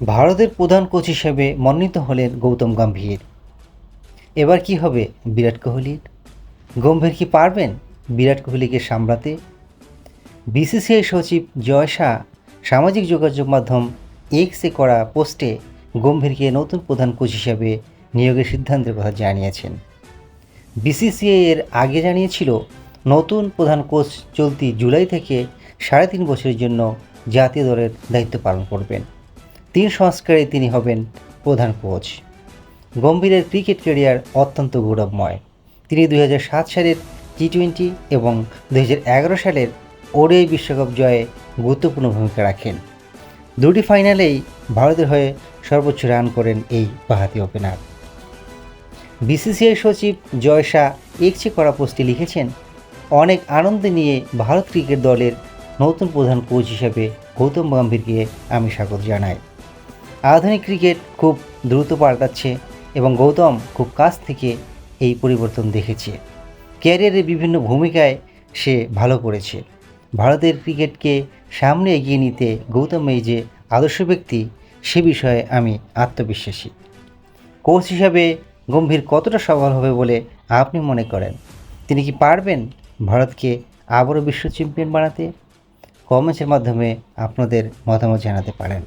ভারতের প্রধান কোচ হিসেবে মনোনীত হলেন গৌতম গম্ভীর। এবার কি হবে বিরাট কোহলির? গম্ভীর কি পারবেন বিরাট কোহলিকে সামলাতে? বিসিসিআই সচিব জয় শাহ সামাজিক যোগাযোগ মাধ্যম এক্সে করা পোস্টে গম্ভীরকে নতুন প্রধান কোচ হিসেবে নিয়োগের সিদ্ধান্তের কথা জানিয়েছেন। বিসিসিআই এর আগে জানিয়েছিল, নতুন প্রধান কোচ চলতি জুলাই থেকে সাড়ে তিন বছরের জন্য জাতীয় দলের দায়িত্ব পালন করবেন। তিন সংস্কারে তিনি হবেন প্রধান কোচ। গম্ভীরের ক্রিকেট ক্যারিয়ার অত্যন্ত গৌরবময়। তিনি দুই হাজার সাত সালের টি টোয়েন্টি এবং দু হাজার এগারো সালের ওডিআই বিশ্বকাপ জয়ে গুরুত্বপূর্ণ ভূমিকা রাখেন। দুটি ফাইনালেই ভারতের হয়ে সর্বোচ্চ রান করেন এই বাহাতি ওপেনার। বিসিসিআই সচিব জয় শাহ এক্সে করা পোস্টে লিখেছেন, অনেক আনন্দ নিয়ে ভারত ক্রিকেট দলের নতুন প্রধান কোচ হিসেবে গৌতম গম্ভীরকে আমি স্বাগত জানাই। আধুনিক ক্রিকেট খুব দ্রুত পাল্টাচ্ছে এবং গৌতম খুব কাছ থেকে এই পরিবর্তন দেখেছে। ক্যারিয়ারের বিভিন্ন ভূমিকায় সে ভালো করেছে। ভারতের ক্রিকেটকে সামনে এগিয়ে নিতে গৌতম এই যে আদর্শ ব্যক্তি, সে বিষয়ে আমি আত্মবিশ্বাসী। কোচ হিসাবে গম্ভীর কতটা সফল হবে বলে আপনি মনে করেন? তিনি কি পারবেন ভারতকে আবারও বিশ্ব চ্যাম্পিয়ন বানাতে? কমেন্টসের মাধ্যমে আপনাদের মতামত জানাতে পারেন।